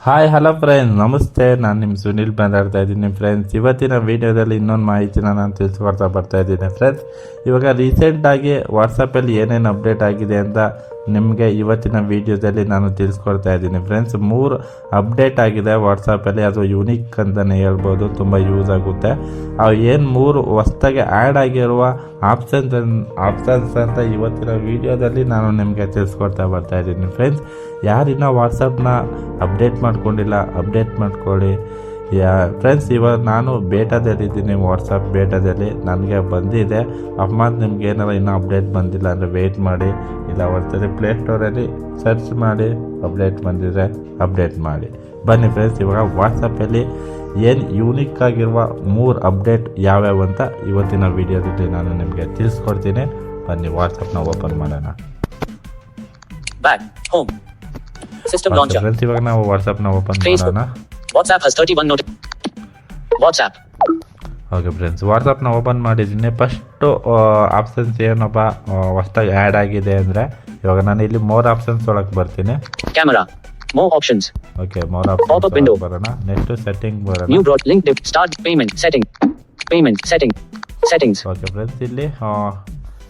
Hi hello friends ನಮಸ್ತೆ ನಾನು ನಿಮ್ಮ ಸುನಿಲ್ ಮಾತಾಡ್ತಾ ಇದ್ದೀನಿ ಫ್ರೆಂಡ್ಸ್ ಇವತ್ತಿನ ವಿಡಿಯೋದಲ್ಲಿ ಇನ್ನೊಂದು ಮಾಹಿತಿನ ನಾನು ತಿಳಿಸ್ಕೊಡ್ತಾ ಬರ್ತಾ ಇದ್ದೀನಿ ಫ್ರೆಂಡ್ಸ್ ಇವಾಗ ರೀಸೆಂಟಾಗಿ ವಾಟ್ಸಪ್ಪಲ್ಲಿ ಏನೇನು ಅಪ್ಡೇಟ್ ಆಗಿದೆ ಅಂತ ನಿಮಗೆ ಇವತ್ತಿನ ವಿಡಿಯೋದಲ್ಲಿ ನಾನು ತಿಳಿಸ್ಕೊಡ್ತಾ ಇದ್ದೀನಿ. ಫ್ರೆಂಡ್ಸ್ ಮೂರು ಅಪ್ಡೇಟ್ ಆಗಿದೆ ವಾಟ್ಸಪ್ಪಲ್ಲಿ ಅದು ಯುನಿಕ್ ಅಂತಲೇ ಹೇಳ್ಬೋದು. ತುಂಬ ಯೂಸ್ ಆಗುತ್ತೆ. ಅವು ಏನು ಮೂರು ಹೊಸ್ದಾಗಿ ಆ್ಯಡ್ ಆಗಿರುವ ಆಪ್ಷನ್ಸ್ ಆಪ್ಷನ್ಸ್ ಅಂತ ಇವತ್ತಿನ ವಿಡಿಯೋದಲ್ಲಿ ನಾನು ನಿಮಗೆ ತಿಳಿಸ್ಕೊಡ್ತಾ ಬರ್ತಾ ಇದ್ದೀನಿ. ಫ್ರೆಂಡ್ಸ್ ಯಾರಿನ್ನ ವಾಟ್ಸಪ್ನ ಅಪ್ಡೇಟ್ ಮಾಡ್ಕೊಂಡಿಲ್ಲ ಅಪ್ಡೇಟ್ ಮಾಡ್ಕೊಳ್ಳಿ. ಯಾ ಫ್ರೆಂಡ್ಸ್ ಇವಾಗ ನಾನು ಬೇಟಾದಲ್ಲಿ ಇದ್ದೀನಿ ವಾಟ್ಸಪ್ ಬೇಟಾದಲ್ಲಿ. ನನಗೆ ಬಂದಿದೆ. ಅಕಸ್ಮಾತ್ ನಿಮ್ಗೆ ಏನಾರ ಇನ್ನೂ ಅಪ್ಡೇಟ್ ಬಂದಿಲ್ಲ ಅಂದರೆ ವೆಯ್ಟ್ ಮಾಡಿ. ಇಲ್ಲ ಒಂದ್ಸರಿ ಪ್ಲೇಸ್ಟೋರಲ್ಲಿ ಸರ್ಚ್ ಮಾಡಿ ಅಪ್ಡೇಟ್ ಬಂದಿದ್ರೆ ಅಪ್ಡೇಟ್ ಮಾಡಿ. ಬನ್ನಿ ಫ್ರೆಂಡ್ಸ್ ಇವಾಗ ವಾಟ್ಸಪ್ಪಲ್ಲಿ ಏನು ಯೂನಿಕ್ ಆಗಿರುವ ಮೂರು ಅಪ್ಡೇಟ್ ಯಾವ್ಯಾವ ಅಂತ ಇವತ್ತಿನ ವಿಡಿಯೋದಲ್ಲಿ ನಾನು ನಿಮಗೆ ತಿಳಿಸ್ಕೊಡ್ತೀನಿ. ಬನ್ನಿ ವಾಟ್ಸಪ್ನ ಓಪನ್ ಮಾಡೋಣ. ಫ್ರೆಂಡ್ಸ್ ಇವಾಗ ನಾವು ವಾಟ್ಸಪ್ನ ಓಪನ್ Facebook. ಮಾಡೋಣ WhatsApp has 31 noti- WhatsApp. Okay friends ವಾಟ್ಸಪ್ನ open ಮಾಡಿದ್ದೀನಿ ಫಸ್ಟು ಆಪ್ಷನ್ಸ್ ಏನಪ್ಪ ಹೊಸ್ದಾಗಿ ಆ್ಯಡ್ ಆಗಿದೆ ಅಂದರೆ ಇವಾಗ ನಾನು ಇಲ್ಲಿ ಮೋರ್ ಆಪ್ಷನ್ಸ್ ಒಳಗೆ ಬರ್ತೀನಿ Camera. More options. Okay more window. Barana. ಬರೋಣ ನೆಕ್ಸ್ಟ್ ಸೆಟ್ಟಿಂಗ್ ಬರೋಣ New broad link div. Start payment setting. Payment setting. Settings. Okay friends ಇಲ್ಲಿ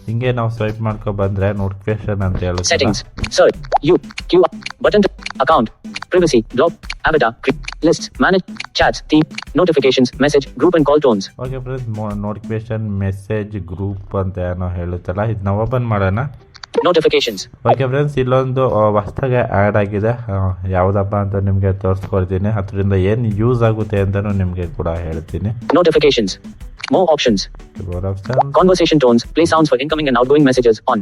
ಹಿಂಗೆ ನಾವು ಸ್ವೈಪ್ ಮಾಡ್ಕೊ ಬಂದ್ರೆ ನೋಟಿಫಿಕೇಶನ್ ಅಂತ ಹೇಳುತ್ತೆ settings sir you Q button account privacy drop ಅವೆಡಾ click list manage chats ಟೀಪ್ notifications message group and call tones okay friends notification message group ಅಂತ ಏನೋ ಹೇಳುತ್ತಲ್ಲ. ಇದು ನಾವು ಓಪನ್ ಮಾಡೋಣ. ನೋಟಿಫಿಕೇಶನ್ಸ್ ಓಕೆ ಫ್ರೆಂಡ್ಸ್ ಇಲ್ಲೊಂದು ವಸ್ತಾಗೆ ಆಡ್ ಆಗಿದೆ. ಯಾವುದಪ್ಪ ಅಂತ ನಿಮಗೆ ತೋರಿಸ್ಕೊಡ್ತೀನಿ. ಅದರಿಂದ ಏನು ಯೂಸ್ ಆಗುತ್ತೆ ಅಂತಲೂ ನಿಮಗೆ ಕೂಡ ಹೇಳ್ತೀನಿ. Notifications More options. More options. Conversation tones. Play sounds for incoming and outgoing messages. On.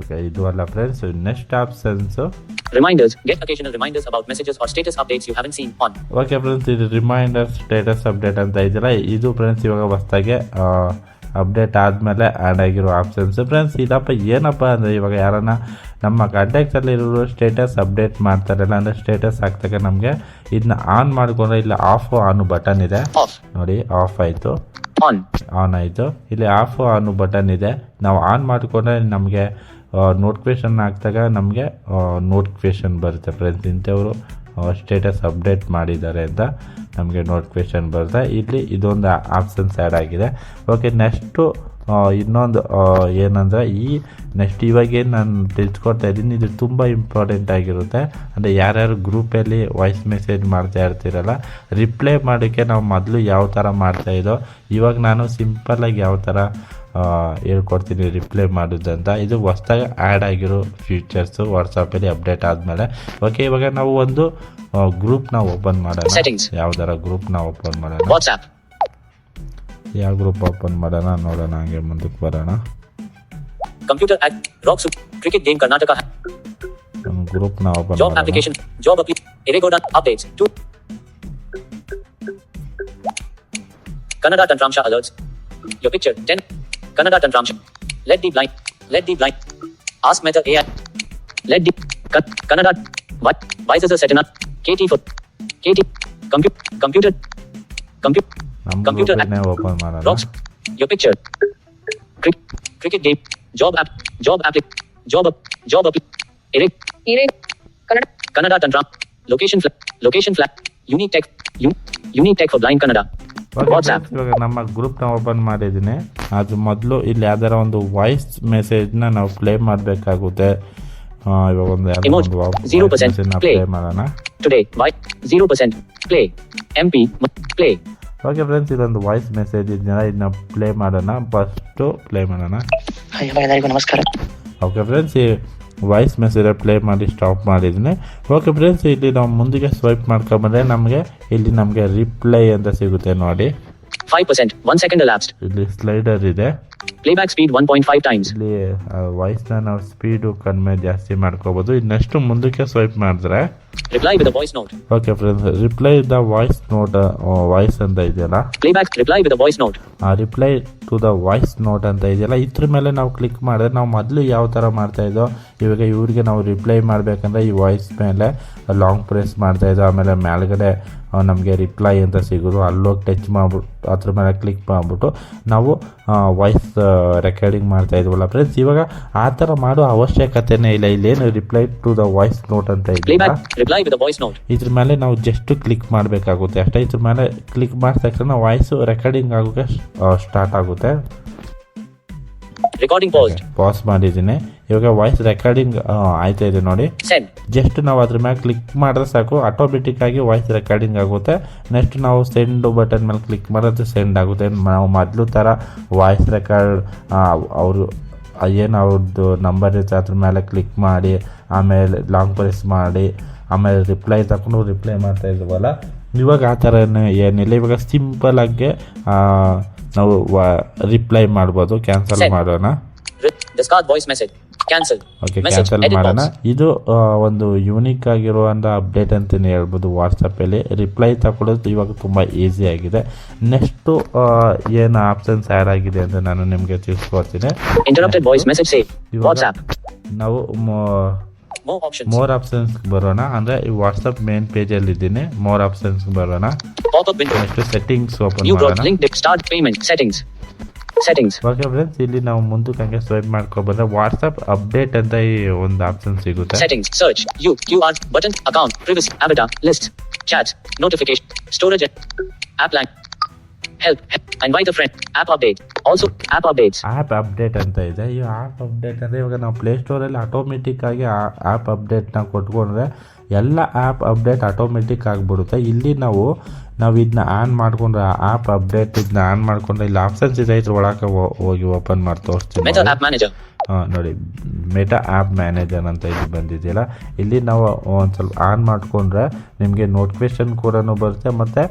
Okay ಇದು ಅಲ್ಲ friends next options Reminders. Get occasional reminders about messages or status updates you haven't seen. On. Okay friends ಇದು reminder status update ಅಂತ ಇದೆಯಲ್ಲ ಇದು friends ಇವಾಗ ಹೊಸ್ದಾಗೆ update ಆದಮೇಲೆ add ಆಗಿರೋ options friends ಇದಪ್ಪ ಏನಪ್ಪ ಅಂದರೆ ಇವಾಗ ಯಾರನ್ನ ನಮ್ಮ ಕಾಂಟ್ಯಾಕ್ಟಲ್ಲಿ ಇರೋ ಸ್ಟೇಟಸ್ ಅಪ್ಡೇಟ್ ಮಾಡ್ತಾರಲ್ಲ ಅಂದರೆ ಸ್ಟೇಟಸ್ ಹಾಕ್ದಾಗ ನಮಗೆ ಇದನ್ನ ಆನ್ ಮಾಡಿಕೊಂಡ್ರೆ ಇಲ್ಲಿ ಆಫ್ ಆನ್ ಬಟನ್ ಇದೆ. ನೋಡಿ ಆಫ್ ಆಯಿತು. ಆನ್ ಆಯಿತು. ಇಲ್ಲಿ ಆಫ್ ಆನ್ ಬಟನ್ ಇದೆ. ನಾವು ಆನ್ ಮಾಡಿಕೊಂಡ್ರೆ ನಮಗೆ ನೋಟಿಫಿಕೇಶನ್ ಹಾಕ್ದಾಗ ನಮಗೆ ನೋಟಿಫಿಕೇಶನ್ ಬರುತ್ತೆ. ಫ್ರೆಂಡ್ಸ್ ಇಂಥವರು ಸ್ಟೇಟಸ್ ಅಪ್ಡೇಟ್ ಮಾಡಿದ್ದಾರೆ ಅಂತ. ನಮಗೆ ನೋಟಿಫಿಕೇಶನ್ ಬರುತ್ತೆ. ಇಲ್ಲಿ ಇದೊಂದು ಆಪ್ಷನ್ಸ್ ಆ್ಯಡ್ ಆಗಿದೆ. ಓಕೆ ನೆಕ್ಸ್ಟು ಇನ್ನೊಂದು ಏನಂದರೆ ಈ ನೆಕ್ಸ್ಟ್ ಇವಾಗೇನು ನಾನು ತಿಳಿಸ್ಕೊಡ್ತಾ ಇದ್ದೀನಿ. ಇದು ತುಂಬ ಇಂಪಾರ್ಟೆಂಟ್ ಆಗಿರುತ್ತೆ. ಅಂದರೆ ಯಾರ್ಯಾರು ಗ್ರೂಪಲ್ಲಿ ವಾಯ್ಸ್ ಮೆಸೇಜ್ ಮಾಡ್ತಾ ಇರ್ತೀರಲ್ಲ ರಿಪ್ಲೈ ಮಾಡೋಕ್ಕೆ ನಾವು ಮೊದಲು ಯಾವ ಥರ ಮಾಡ್ತಾಯಿದ್ದೋ ಇವಾಗ ನಾನು ಸಿಂಪಲ್ಲಾಗಿ ಯಾವ ಥರ ಹೇಳ್ಕೊಡ್ತೀನಿ ರಿಪ್ಲೈ ಮಾಡೋದಂತ ಇದು ಹೊಸ್ದಾಗಿ ಆ್ಯಡ್ ಆಗಿರೋ ಫೀಚರ್ಸು ವಾಟ್ಸಪ್ಪಲ್ಲಿ ಅಪ್ಡೇಟ್ ಆದಮೇಲೆ. ಓಕೆ ಇವಾಗ ನಾವು ಒಂದು ಗ್ರೂಪ್ನ ಓಪನ್ ಮಾಡೋಣ. ಯಾವ್ದಾರ ಗ್ರೂಪ್ನ ಓಪನ್ ಮಾಡೋಣ. ಯಾವ ಗ್ರೂಪ್ ಓಪನ್ ಮಾಡೋಣ ನೋಡೋಣ ಹಂಗೆ ಮುಂದಕ್ಕೆ ಬರೋಣ Computer act. Rock Super. Cricket game Karnataka. ಒಂದು ಗ್ರೂಪ್ನ ಓಪನ್ Job ಮಾಡೋಣ application. Job appli. Eregoda updates. Two. Kannada Tantramsha alerts. Your picture. 10. Kannada Tantramsha. Let the blind. Let the blind. Ask Meta AI. Let the. Kan- Kannada. What? Vices a setana. KT for. KT. Compute. Computer. Compute. ನಮ್ಮ Computer ಗ್ರೂಪನ್ನೇ open ಮಾಡೋಣ Rocks. Your picture. Crick. Cricket game. Job app. Job app. Job up. Job up. Erect. Erect. Kannada. Kannada Tantram. Location flag. Location flag. Unique tech. Un- unique tech for blind Kannada. Okay WhatsApp. Friends, ಇವಾಗ ನಮ್ಮ ಗ್ರೂಪ್ನ open ಮಾಡಿದ್ದೀನಿ ಅದು ಮೊದಲು ಇಲ್ಲಿ ಯಾವ್ದಾರ ಒಂದು voice ಮೆಸೇಜ್ನ ನಾವು ಪ್ಲೇ ಮಾಡಬೇಕಾಗುತ್ತೆ ಇವಾಗ ಒಂದು ಯಾವ್ದೋ Emoji. ಒಂದು 0% ಪ್ಲೇ play. ಮಾಡೋಣ Today. By 0%. Play. MP. M- Play. Okay friends ಇದೊಂದು ವಾಯ್ಸ್ ಮೆಸೇಜ್ ಇದನ್ನ ಇದನ್ನ ಪ್ಲೇ ಮಾಡೋಣ ಫಸ್ಟು ಪ್ಲೇ ಮಾಡೋಣ. ಹಾಯ್ ಹಲೋ ಎಲ್ಲರಿಗೂ ನಮಸ್ಕಾರ. ಓಕೆ ಫ್ರೆಂಡ್ಸ್ ಈ ವಾಯ್ಸ್ ಮೆಸೇಜ್ ಪ್ಲೇ ಮಾಡಿ ಸ್ಟಾಪ್ ಮಾಡಿದ್ದೀನಿ ಓಕೆ ಫ್ರೆಂಡ್ಸ್ ಇಲ್ಲಿ ನಾವು ಮುಂದಿಗೆ ಸ್ವೈಪ್ ಮಾಡ್ಕೊಂಬಂದ್ರೆ ನಮಗೆ ಇಲ್ಲಿ ನಮಗೆ ರಿಪ್ಲೈ ಅಂತ ಸಿಗುತ್ತೆ ನೋಡಿ. Five percent one second last ಇಲ್ಲಿ ಸ್ಲೈಡರ್ ಇದೆ. Playback speed 1.5 times. ಇಲ್ಲಿ ವಾಯ್ಸ್ನ ನಾವು ಸ್ಪೀಡು ಕಡಿಮೆ ಜಾಸ್ತಿ ಮಾಡ್ಕೋಬೋದು ಇನ್ನಷ್ಟು ಮುಂದಕ್ಕೆ ಸ್ವೈಪ್ ಮಾಡಿದ್ರೆ Reply with voice note. Okay friends reply the voice note voice ಅಂತ ಇದೆಯಲ್ಲ Playback reply with voice voice note. ಆ reply to the voice note ಅಂತ ಇದೆಯಲ್ಲ ಇದ್ರ ಮೇಲೆ ನಾವು ಕ್ಲಿಕ್ ಮಾಡಿದ್ರೆ ನಾವು ಮೊದಲು ಯಾವ ಥರ ಮಾಡ್ತಾ ಇದ್ದೋ ಇವಾಗ ಇವ್ರಿಗೆ ನಾವು ರಿಪ್ಲೈ ಮಾಡಬೇಕಂದ್ರೆ ಈ ವಾಯ್ಸ್ ಮೇಲೆ ಲಾಂಗ್ ಪ್ರೆಸ್ ಮಾಡ್ತಾ ಇದ್ದೋ ಆಮೇಲೆ ಮೇಲ್ಗಡೆ ನಮಗೆ ರಿಪ್ಲೈ ಅಂತ ಸಿಗೋದು. ಅಲ್ಲೋಗಿ ಟಚ್ ಮಾಡಿಬಿಟ್ಟು ಅದ್ರ ಮೇಲೆ ಕ್ಲಿಕ್ ಮಾಡಿಬಿಟ್ಟು ನಾವು ವಾಯ್ಸ್ ರೆಕಾರ್ಡಿಂಗ್ ಮಾಡ್ತಾ ಇದ್ವಲ್ಲ ಫ್ರೆಂಡ್ಸ್ ಇವಾಗ ಆ ಥರ ಮಾಡೋ ಅವಶ್ಯಕತೆನೇ ಇಲ್ಲ. ಇಲ್ಲೇನು reply to the voice note ಅಂತ ಇಲ್ಲ. ಇದ್ರ ಮೇಲೆ ನಾವು ಜಸ್ಟ್ ಕ್ಲಿಕ್ ಮಾಡಬೇಕಾಗುತ್ತೆ. ಅಷ್ಟೇ ಇದ್ರ ಮೇಲೆ ಕ್ಲಿಕ್ ಮಾಡಿದ ತಕ್ಷಣ ವಾಯ್ಸ್ ರೆಕಾರ್ಡಿಂಗ್ ಆಗೋಕೆ ಸ್ಟಾರ್ಟ್ ಆಗುತ್ತೆ. ರೆಕಾರ್ಡಿಂಗ್. ಪಾಸ್ ಮಾಡಿದ್ದೀನಿ. ಇವಾಗ ವಾಯ್ಸ್ ರೆಕಾರ್ಡಿಂಗ್ ಆಯ್ತಾ ಇದೆ ನೋಡಿ. ಜಸ್ಟ್ ನಾವು ಅದ್ರ ಮೇಲೆ ಕ್ಲಿಕ್ ಮಾಡಿದ್ರೆ ಸಾಕು. ಆಟೋಮೆಟಿಕ್ ಆಗಿ ವಾಯ್ಸ್ ರೆಕಾರ್ಡಿಂಗ್ ಆಗುತ್ತೆ. ನೆಕ್ಸ್ಟ್ ನಾವು ಸೆಂಡ್ ಬಟನ್ ಮೇಲೆ ಕ್ಲಿಕ್ ಮಾಡಿದ್ರೆ ಸೆಂಡ್ ಆಗುತ್ತೆ. ನಾವು ಮೊದಲು ಥರ ವಾಯ್ಸ್ ರೆಕಾರ್ಡ್ ಅವರು ಏನು ಅವ್ರದ್ದು ನಂಬರ್ ಇರುತ್ತೆ ಅದ್ರ ಮೇಲೆ ಕ್ಲಿಕ್ ಮಾಡಿ ಆಮೇಲೆ ಲಾಂಗ್ ಪ್ರೆಸ್ ಮಾಡಿ ಆಮೇಲೆ ರಿಪ್ಲೈ ತಗೊಂಡು ರಿಪ್ಲೈ ಮಾಡ್ತಾ ಇದ್ವಲ್ಲ. ಇವಾಗ ಆ ಥರ ಏನಿಲ್ಲ. ಇವಾಗ ಸಿಂಪಲ್ ಆಗಿ ನಾವು ರಿಪ್ಲೈ ಮಾಡ್ಬೋದು. ಕ್ಯಾನ್ಸಲ್. ಮಾಡೋಣ. Re- Cancel. ಓಕೆ. ಕ್ಯಾನ್ಸಲ್ ಮಾಡೋಣ. ಇದು ಒಂದು ಯೂನಿಕ್ ಆಗಿರುವಂಥ ಅಪ್ಡೇಟ್ ಅಂತಲೇ ಹೇಳ್ಬೋದು ವಾಟ್ಸಪ್ಪಲ್ಲಿ ರಿಪ್ಲೈ ತಗೊಳ್ಳೋದು ಇವಾಗ ತುಂಬ ಈಸಿ ಆಗಿದೆ ನೆಕ್ಸ್ಟು ಏನು ಆಪ್ಷನ್ಸ್ ಆ್ಯಡ್ ಆಗಿದೆ ಅಂತ ನಾನು ನಿಮಗೆ ತಿಳಿಸ್ಕೊಡ್ತೀನಿ. ನಾವು. ಮೋರ್ ಆಪ್ಷನ್ಸ್ ಬರೋಣ ಅಂದರೆ ಈ ವಾಟ್ಸಪ್ ಮೇನ್ ಪೇಜಲ್ಲಿ ಇದ್ದೀನಿ ಮೋರ್ ಆಪ್ಷನ್ಸ್ ಬರೋಣ. ನೆಕ್ಸ್ಟ್ ಸೆಟ್ಟಿಂಗ್ಸ್ ಓಪನ್ ಮಾಡೋಣ Settings. ಓಕೆ ಫ್ರೆಂಡ್ಸ್ ಇಲ್ಲಿ ನಾವು ಮುಂದಕ್ಕೆ ಹಂಗೆ ಸ್ವೈಪ್ ಮಾಡ್ಕೊಬಂದ್ರೆ ವಾಟ್ಸಪ್ ಅಪ್ಡೇಟ್ ಅಂತ ಈ ಒಂದು ಆಪ್ಷನ್ ಸಿಗುತ್ತೆ. Search. You. QR. Button. Account. Privacy. Avatar. List. Chat. Notification. Storage. App line. Help. Help. Invite a friend. App update. Also, app updates. App update ಅಂತ ಇದೆ ಈ ಆ್ಯಪ್ ಅಪ್ಡೇಟ್ ಅಂದರೆ ಇವಾಗ ನಾವು ಪ್ಲೇಸ್ಟೋರಲ್ಲಿ ಆಟೋಮೆಟಿಕ್ ಆಗಿ ಆ ಆ್ಯಪ್ ಅಪ್ಡೇಟ್ನ ಕೊಟ್ಕೊಂಡ್ರೆ ಎಲ್ಲ ಆ್ಯಪ್ ಅಪ್ಡೇಟ್ ಆಟೋಮೆಟಿಕ್ ಆಗಿಬಿಡುತ್ತೆ. ಇಲ್ಲಿ ನಾವು ನಾವು ಇದನ್ನ ಆನ್ ಮಾಡಿಕೊಂಡ್ರೆ ಆ್ಯಪ್ ಅಪ್ಡೇಟ್ ಇದನ್ನ ಆನ್ ಮಾಡಿಕೊಂಡ್ರೆ ಇಲ್ಲಿ ಆಪ್ಷನ್ಸ್ ಇದೆ ಇದ್ರ ಒಳಗೆ ಹೋಗಿ ಓಪನ್ ಮಾಡಿ ತೋರಿಸ್ತೀವಿ ಹಾಂ ನೋಡಿ. ಮೆಟಾ ಆ್ಯಪ್ ಮ್ಯಾನೇಜರ್ ಅಂತ ಇಲ್ಲಿ ಬಂದಿದೆಯಲ್ಲ. ಇಲ್ಲಿ ನಾವು ಒಂದು ಸ್ವಲ್ಪ ಆನ್ ಮಾಡಿಕೊಂಡ್ರೆ ನಿಮಗೆ ನೋಟಿಫಿಕೇಶನ್ ಕೂಡ ಬರುತ್ತೆ ಮತ್ತು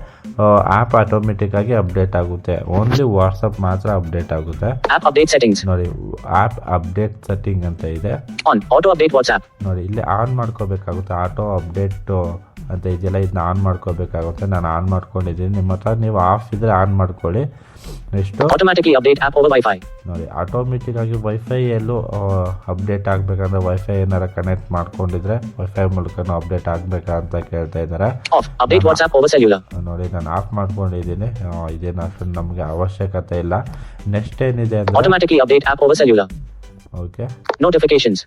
ಆ್ಯಪ್ ಆಟೋಮೆಟಿಕ್ಕಾಗಿ ಅಪ್ಡೇಟ್ ಆಗುತ್ತೆ. ಓನ್ಲಿ ವಾಟ್ಸಪ್ ಮಾತ್ರ ಅಪ್ಡೇಟ್ ಆಗುತ್ತೆ. ನೋಡಿ ಆ್ಯಪ್ ಅಪ್ಡೇಟ್ ಸೆಟ್ಟಿಂಗ್ ಅಂತ ಇದೆ. ನೋಡಿ ಇಲ್ಲಿ ಆನ್ ಮಾಡ್ಕೋಬೇಕಾಗುತ್ತೆ ಆಟೋ ಅಪ್ಡೇಟು ಅಂತ ಇದೆಯಲ್ಲ ಇದನ್ನ ಆನ್ ಮಾಡ್ಕೋಬೇಕಾಗುತ್ತೆ. ನಾನು ಆನ್ ಮಾಡ್ಕೊಂಡಿದ್ದೀನಿ. ನಿಮ್ಮ ಹತ್ರ ನೀವು ಆಫ್ ಇದ್ರೆ ಆನ್ ಮಾಡ್ಕೊಳ್ಳಿ. ನೆಕ್ಸ್ಟು. ನೋಡಿ ಆಟೋಮೆಟಿಕ್ ಆಗಿ ವೈಫೈ ಎಲ್ಲೂ ಅಪ್ಡೇಟ್ ಆಗಬೇಕಂದ್ರೆ ವೈಫೈ ಏನಾರ ಕನೆಕ್ಟ್ ಮಾಡ್ಕೊಂಡಿದ್ರೆ ವೈಫೈ ಮೂಲಕ ಅಪ್ಡೇಟ್ ಆಗಬೇಕಾ ಅಂತ ಕೇಳ್ತಾ ಇದ್ದಾರೆ. ನೋಡಿ ನಾನು ಆಫ್ ಮಾಡ್ಕೊಂಡಿದ್ದೀನಿ. ಇದೇನು ಅಷ್ಟೊಂದು ನಮಗೆ ಅವಶ್ಯಕತೆ ಇಲ್ಲ. ನೆಕ್ಸ್ಟ್ ಏನಿದೆ ಓಕೆ Notifications.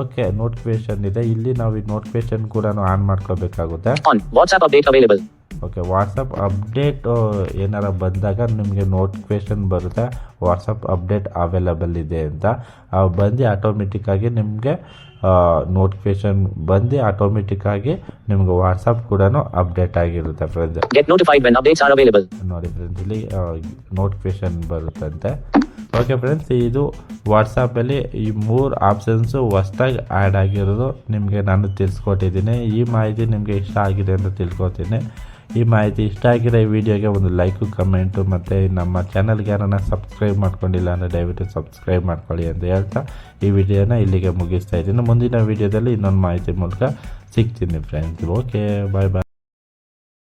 ಓಕೆ ನೋಟಿಫಿಕೇಶನ್ ಇದೆ. ಇಲ್ಲಿ ನಾವು ಈ ನೋಟಿಫಿಕೇಶನ್ ಕೂಡ ಆನ್ ಮಾಡ್ಕೋಬೇಕಾಗುತ್ತೆ. ಓಕೆ ವಾಟ್ಸಪ್ ಅಪ್ಡೇಟ್ ಏನಾರ ಬಂದಾಗ ನಿಮಗೆ ನೋಟಿಫಿಕೇಶನ್ ಬರುತ್ತೆ. ವಾಟ್ಸಪ್ ಅಪ್ಡೇಟ್ ಅವೈಲಬಲ್ ಇದೆ ಅಂತ. ಬಂದು ಆಟೋಮೆಟಿಕ್ ಆಗಿ ನಿಮಗೆ ನೋಟಿಫಿಕೇಶನ್ ಬಂದು ಆಟೋಮೆಟಿಕ್ ಆಗಿ ನಿಮ್ಗೆ ವಾಟ್ಸಪ್ ಕೂಡ ಅಪ್ಡೇಟ್ ಆಗಿರುತ್ತೆ ಫ್ರೆಂಡ್ಸ್. ನೋಡಿ ಫ್ರೆಂಡ್ಸ್ ಇಲ್ಲಿ ನೋಟಿಫಿಕೇಶನ್ ಬರುತ್ತಂತೆ. ಓಕೆ ಫ್ರೆಂಡ್ಸ್ ಇದು ವಾಟ್ಸಪ್ಪಲ್ಲಿ ಈ ಮೂರು ಆಪ್ಷನ್ಸು ಹೊಸದಾಗಿ ಆ್ಯಡ್ ಆಗಿರೋದು ನಿಮಗೆ ನಾನು ತಿಳಿಸ್ಕೊಟ್ಟಿದ್ದೀನಿ. ಈ ಮಾಹಿತಿ ನಿಮಗೆ ಇಷ್ಟ ಆಗಿದೆ ಅಂತ ತಿಳ್ಕೊತೀನಿ. ಈ ಮಾಹಿತಿ ಇಷ್ಟ ಆಗಿರೋ ಈ ವಿಡಿಯೋಗೆ ಒಂದು ಲೈಕು ಕಮೆಂಟು ಮತ್ತು ನಮ್ಮ ಚಾನಲ್ಗೆ ಯಾರನ್ನ ಸಬ್ಸ್ಕ್ರೈಬ್ ಮಾಡ್ಕೊಂಡಿಲ್ಲ ಅಂದರೆ ದಯವಿಟ್ಟು ಸಬ್ಸ್ಕ್ರೈಬ್ ಮಾಡ್ಕೊಳ್ಳಿ ಅಂತ ಹೇಳ್ತಾ ಈ ವಿಡಿಯೋನ ಇಲ್ಲಿಗೆ ಮುಗಿಸ್ತಾ ಇದ್ದೀನಿ. ಮುಂದಿನ ವಿಡಿಯೋದಲ್ಲಿ ಇನ್ನೊಂದು ಮಾಹಿತಿ ಮೂಲಕ ಸಿಗ್ತೀನಿ ಫ್ರೆಂಡ್ಸ್ ಓಕೆ ಬಾಯ್ ಬಾಯ್